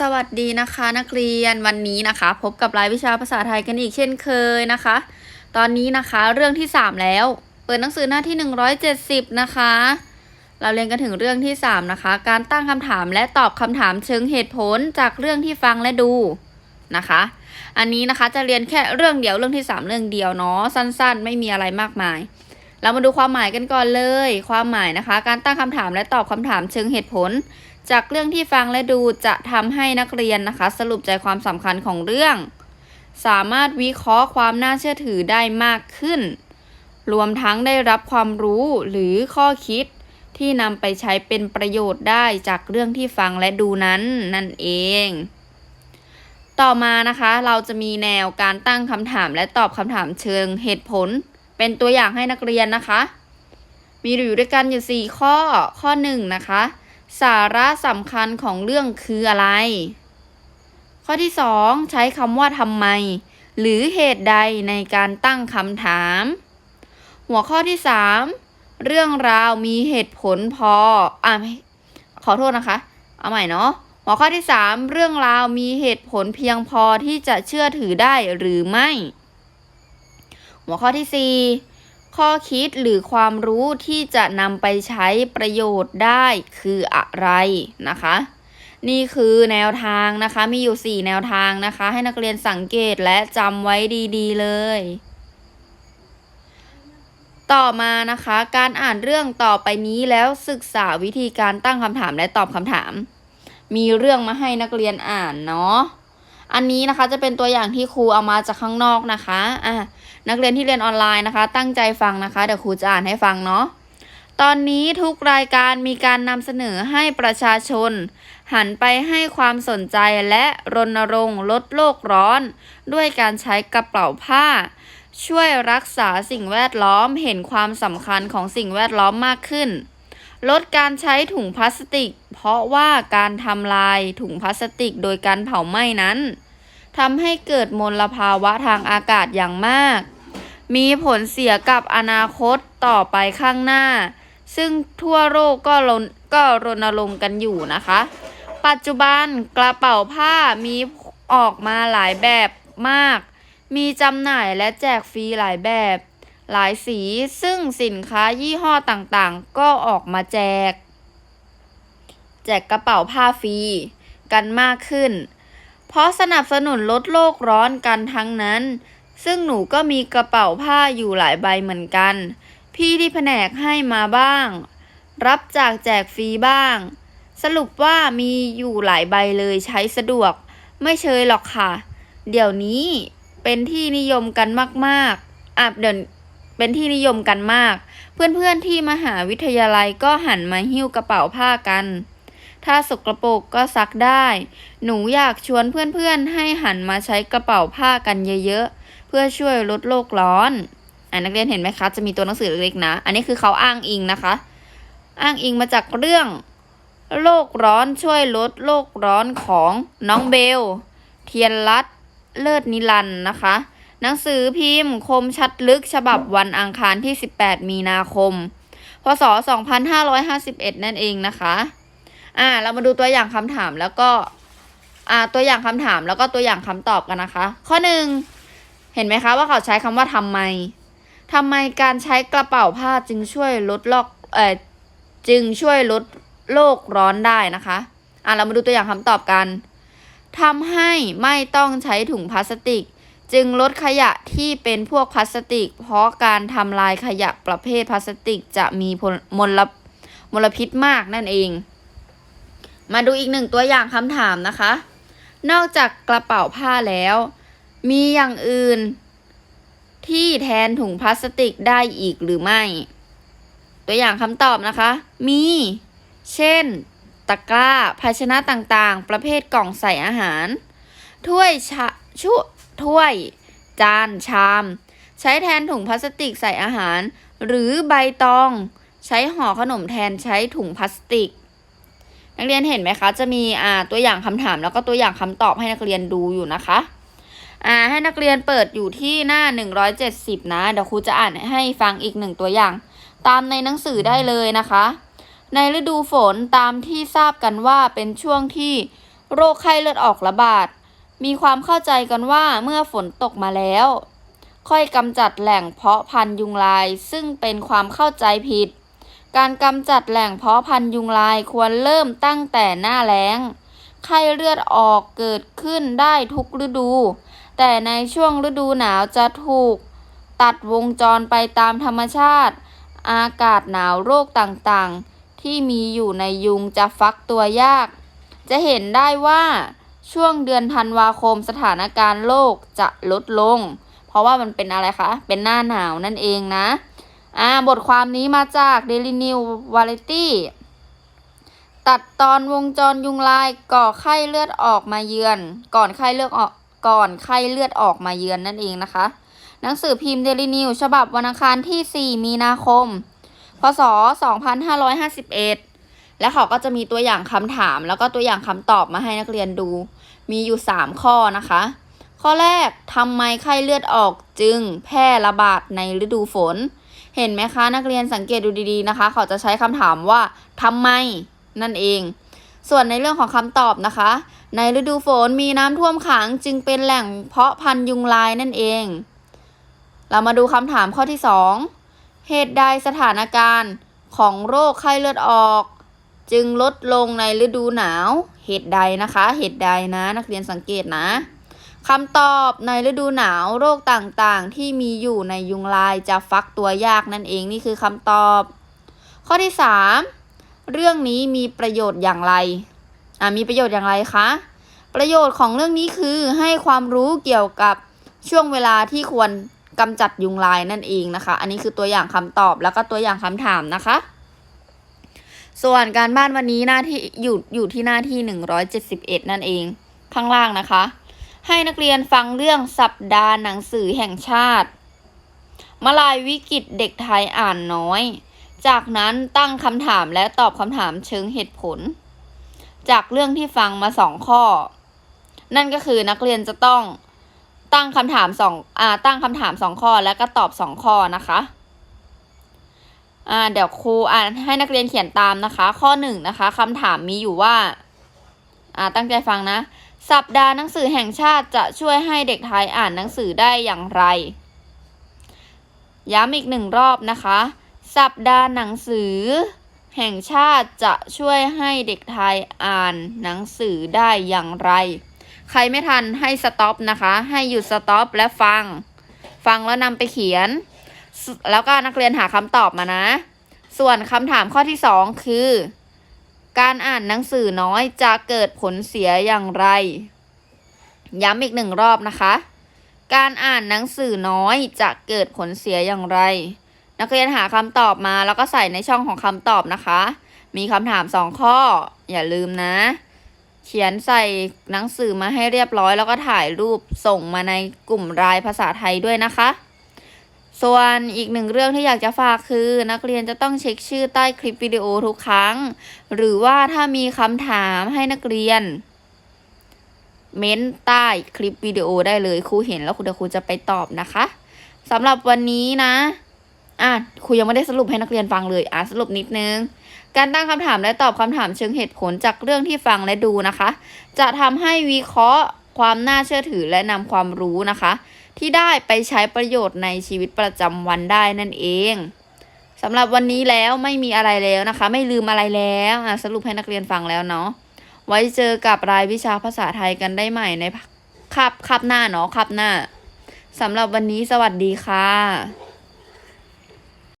สวัสดีนะคะนักเรียนวันนี้นะคะ พบกับรายวิชาภาษาไทยกันอีกเช่นเคยนะคะ ตอนนี้นะคะเรื่องที่ 3 แล้ว เปิดหนังสือหน้าที่ 170 นะคะ เราเรียนกันถึงเรื่องที่ 3 นะคะ การตั้งคำถามและตอบคำถามเชิงเหตุผลจากเรื่องที่ฟังและดูนะคะ อันนี้นะคะจะเรียนแค่เรื่องเดียวเรื่องที่ 3 เรื่องเดียวเนาะสั้นๆ ไม่มีอะไรมากมาย เรามาดูความหมายกันก่อนเลย ความหมายนะคะ การตั้งคำถามและตอบคำถามเชิงเหตุผล จากเรื่องที่ฟังและดูจะทำให้นักเรียนนะคะ สรุปใจความสำคัญของเรื่อง สามารถวิเคราะห์ความน่าเชื่อถือได้มากขึ้น รวมทั้งได้รับความรู้หรือข้อคิดที่นำไปใช้เป็นประโยชน์ได้จากเรื่องที่ฟังและดูนั้นนั่นเอง ต่อมานะคะเราจะมีแนวการตั้งคำถามและตอบคำถามเชิงเหตุผล เป็นตัวอย่างให้นักเรียนนะคะ มีอยู่ด้วยกันอยู่ 4 ข้อข้อ 1 นะคะ สาระสำคัญของเรื่องคืออะไร ข้อที่ 2 ใช้คำว่าทำไม หรือเหตุใดในการตั้งคำถาม หัวข้อที่ 3 เรื่องราวมีเหตุผลพออ่ขอโทษนะคะ เอาใหม่เนาะหัวข้อที่ 3 เรื่องราวมีเหตุผลเพียงพอที่จะเชื่อถือได้หรือไม่ หัวข้อที่ 4 ข้อคิดหรือความรู้ที่จะนำไปใช้ประโยชน์ได้คืออะไรนะคะ นี่คือแนวทางนะคะ มีอยู่ 4 แนวทางนะคะ ให้นักเรียนสังเกตและจำไว้ดีๆ เลย ต่อมานะคะ การอ่านเรื่องต่อไปนี้แล้วศึกษาวิธีการตั้งคำถามและตอบคำถาม มีเรื่องมาให้นักเรียนอ่านเนาะ อันนี้นะคะจะเป็นตัวอย่างที่ครูเอามาจากข้างนอกนะคะอะนักเรียนที่เรียนออนไลน์นะคะ ตั้งใจฟังนะคะ เดี๋ยวครูจะอ่านให้ฟังเนาะตอนนี้ทุกรายการมีการนำเสนอให้ประชาชน หันไปให้ความสนใจและรณรงค์ลดโลกร้อน ด้วยการใช้กระเป๋าผ้า ช่วยรักษาสิ่งแวดล้อมเห็นความสำคัญของสิ่งแวดล้อมมากขึ้น ลดการใช้ถุงพลาสติก เพราะว่าการทำลายถุงพลาสติกโดยการเผาไหม้นั้นทำให้เกิดมลภาวะทางอากาศอย่างมาก มีผลเสียกับอนาคตต่อไปข้างหน้า ซึ่งทั่วโลกก็รณก็รณรงค์กันอยู่นะคะ ปัจจุบันกระเป๋าผ้ามีออกมาหลายแบบมาก มีจำหน่ายและแจกฟรีหลายแบบ หลายสีซึ่งสินค้ายี่ห้อต่างๆ ก็ออกมาแจก แจกกระเป๋าผ้าฟรีกันมากขึ้น เพราะสนับสนุนลดโลกร้อนกันทั้งนั้น ซึ่งหนูก็มีกระเป๋าผ้าอยู่หลายใบเหมือนกัน พี่ที่แผนกให้มาบ้าง รับจากแจกฟรีบ้าง สรุปว่ามีอยู่หลายใบเลยใช้สะดวก ไม่เชยหรอกค่ะ เดี๋ยวนี้เป็นที่นิยมกันมาก ๆอะเดี๋ยว เป็นที่นิยมกันมาก เพื่อนๆที่มหาวิทยาลัยก็หันมาหิ้วกระเป๋าผ้ากัน ถ้าสกรปรกก็ซักได้ หนูอยากชวนเพื่อนๆให้หันมาใช้กระเป๋าผ้ากันเยอะๆ เพื่อช่วยลดโลกร้อนอ่านักเรียนเห็นไหมคะ จะมีตัวหนังสือเล็กๆนะ อันนี้คือเขาอ้างอิงนะคะ อ้างอิงมาจากเรื่อง โลกร้อนช่วยลดโลกร้อนของน้องเบล เทียนรัตเลิศนิรันนะคะ หนังสือพิมพ์คมชัดลึกฉบับวันอังคารที่ 18 มีนาคม พศ 2551 นั่นเองนะคะ อ่า เรามาดูตัวอย่างคำถามแล้วก็ อ่า ตัวอย่างคำถามแล้วก็ตัวอย่างคำตอบกันนะคะ ข้อหนึ่ง เห็นไหมคะว่าเขาใช้คำว่าทำไมทำไมการใช้กระเป๋าผ้าจึงช่วยลดโลกเอ่อจึงช่วยลดโลกร้อนได้นะคะ อะ เรามาดูตัวอย่างคำตอบกันทำให้ไม่ต้องใช้ถุงพลาสติก จึงลดขยะที่เป็นพวกพลาสติก เพราะการทำลายขยะประเภทพลาสติกจะมีพลมลมลพิษมากนั่นเอง มาดูอีกหนึ่งตัวอย่างคำถามนะคะ นอกจากกระเป๋าผ้าแล้ว มีอย่างอื่น ที่แทนถุงพลาสติกได้อีกหรือไม่ ตัวอย่างคำตอบนะคะ มี เช่น ตะกร้า ภาชนะต่างๆ ประเภทกล่องใส่อาหาร ถ้วยชาชุ ถ้วย จาน ชาม ใช้แทนถุงพลาสติกใส่อาหาร หรือใบตอง ใช้ห่อขนมแทนใช้ถุงพลาสติก นักเรียนเห็นไหมคะ จะมีอ่าตัวอย่างคำถามแล้วก็ตัวอย่างคำตอบให้นักเรียนดูอยู่นะคะอ่าให้นักเรียนเปิดอยู่ที่หน้า 170 นะ เดี๋ยวครูจะอ่านให้ฟังอีกหนึ่งตัวอย่าง ตามในหนังสือได้เลยนะคะ ในฤดูฝนตามที่ทราบกันว่าเป็นช่วงที่โรคไข้เลือดออกระบาด มีความเข้าใจกันว่าเมื่อฝนตกมาแล้ว ค่อยกำจัดแหล่งเพาะพันยุงลาย ซึ่งเป็นความเข้าใจผิด การกำจัดแหล่งเพาะพันยุงลายควรเริ่มตั้งแต่หน้าแล้ง ไข้เลือดออกเกิดขึ้นได้ทุกฤดู แต่ในช่วงฤดูหนาวจะถูก ตัดวงจรไปตามธรรมชาติ อากาศหนาวโรคต่างๆ ที่มีอยู่ในยุงจะฟักตัวยาก จะเห็นได้ว่า ช่วงเดือนธันวาคมสถานการณ์โลกจะลดลง เพราะว่ามันเป็นอะไรคะ เป็นหน้าหนาวนั่นเองนะอ่าบทความนี้มาจาก Daily New Variety ตัดตอนวงจรยุงลายก่อไข้เลือดออกมาเยือน ก่อนไข้เลือดออกก่อนไข้เลือดออกมาเยือนนั่นเองนะคะ หนังสือพิมพ์ Daily New ฉบับวันอังคารที่ 4 มีนาคม พศ 2551 และเขาก็จะมีตัวอย่างคำถาม แล้วก็ตัวอย่างคำตอบมาให้นักเรียนดู มีอยู่ 3 ข้อนะคะ ข้อแรกทำไมไข้เลือดออกจึงแพร่ระบาดในฤดูฝน เห็นไหมคะนักเรียนสังเกตดูดีๆนะคะ เขาจะใช้คำถามว่าทำไมนั่นเอง ส่วนในเรื่องของคำตอบนะคะ ในฤดูฝนมีน้ำท่วมขังจึงเป็นแหล่งเพาะพันธุ์ยุงลายนั่นเอง เรามาดูคำถามข้อที่ 2 เหตุใดสถานการณ์ของโรคไข้เลือดออก จึงลดลงในฤดูหนาว เหตุใดนะคะ เหตุใดนะ นักเรียนสังเกตนะคำตอบในฤดูหนาวโรคต่างๆ ที่มีอยู่ในยุงลายจะฟักตัวยากนั่นเองนี่คือคำตอบ ข้อที่ 3 เรื่องนี้มีประโยชน์อย่างไรอ่ามีประโยชน์อย่างไรคะประโยชน์ของเรื่องนี้คือให้ความรู้เกี่ยวกับช่วงเวลาที่ควรกำจัดยุงลายนั่นเองนะคะ อันนี้คือตัวอย่างคำตอบแล้วก็ตัวอย่างคำถามนะคะ ส่วนการบ้านวันนี้หน้าที่อยู่อยู่ที่หน้าที่ 171 นั่นเอง ข้างล่างนะคะ ให้นักเรียนฟังเรื่องสัปดาห์หนังสือแห่งชาติ มาลายวิกฤตเด็กไทยอ่านน้อย จากนั้นตั้งคำถามและตอบคำถามเชิงเหตุผล จากเรื่องที่ฟังมาสองข้อ นั่นก็คือนักเรียนจะต้องตั้งคำถามสองอ่าตั้งคำถามสองข้อแล้วก็ตอบสองข้อนะคะ อ่าเดี๋ยวครูอ่านให้นักเรียนเขียนตามนะคะ ข้อหนึ่งนะคะคำถามมีอยู่ว่าอ่า ตั้งใจฟังนะ สัปดาห์หนังสือแห่งชาติจะช่วยให้เด็กไทยอ่านหนังสือได้อย่างไร ย้ำอีกหนึ่งรอบนะคะ สัปดาห์หนังสือ แห่งชาติจะช่วยให้เด็กไทยอ่านหนังสือได้อย่างไร ใครไม่ทันให้สต็อปนะคะ ให้หยุดสต็อปและฟัง ฟังแล้วนำไปเขียน แล้วก็นักเรียนหาคำตอบมานะ ส่วนคำถามข้อที่สองคือ การอ่านหนังสือน้อยจะเกิดผลเสียอย่างไร ย้ำอีกหนึ่งรอบนะคะ การอ่านหนังสือน้อยจะเกิดผลเสียอย่างไร นักเรียนหาคำตอบมาแล้วก็ใส่ในช่องของคำตอบนะคะ มีคำถามสองข้อ อย่าลืมนะ เขียนใส่หนังสือมาให้เรียบร้อย แล้วก็ถ่ายรูปส่งมาในกลุ่มรายภาษาไทยด้วยนะคะ ส่วนอีกหนึ่งเรื่องที่อยากจะฝากคือ นักเรียนจะต้องเช็คชื่อใต้คลิปวิดีโอทุกครั้ง หรือว่าถ้ามีคำถามให้นักเรียน เม้นใต้คลิปวิดีโอได้เลยครูเห็นแล้วครูเดี๋ยวครูจะไปตอบนะคะสำหรับวันนี้นะอะครูยังไม่ได้สรุปให้นักเรียนฟังเลยอะสรุปนิดนึง การตั้งคำถามและตอบคำถามเชิงเหตุผลจากเรื่องที่ฟังและดูนะคะ จะทำให้วิเคราะห์ความน่าเชื่อถือและนำความรู้นะคะ ที่ได้ไปใช้ประโยชน์ในชีวิตประจำวันได้นั่นเองสำหรับวันนี้แล้วไม่มีอะไรแล้วนะคะ ไม่ลืมอะไรแล้วสรุปให้นักเรียนฟังแล้วเนาะไว้เจอกับรายวิชาภาษาไทยกันได้ใหม่ในคาบคาบหน้าเนาะคาบหน้าสำหรับวันนี้สวัสดีค่ะ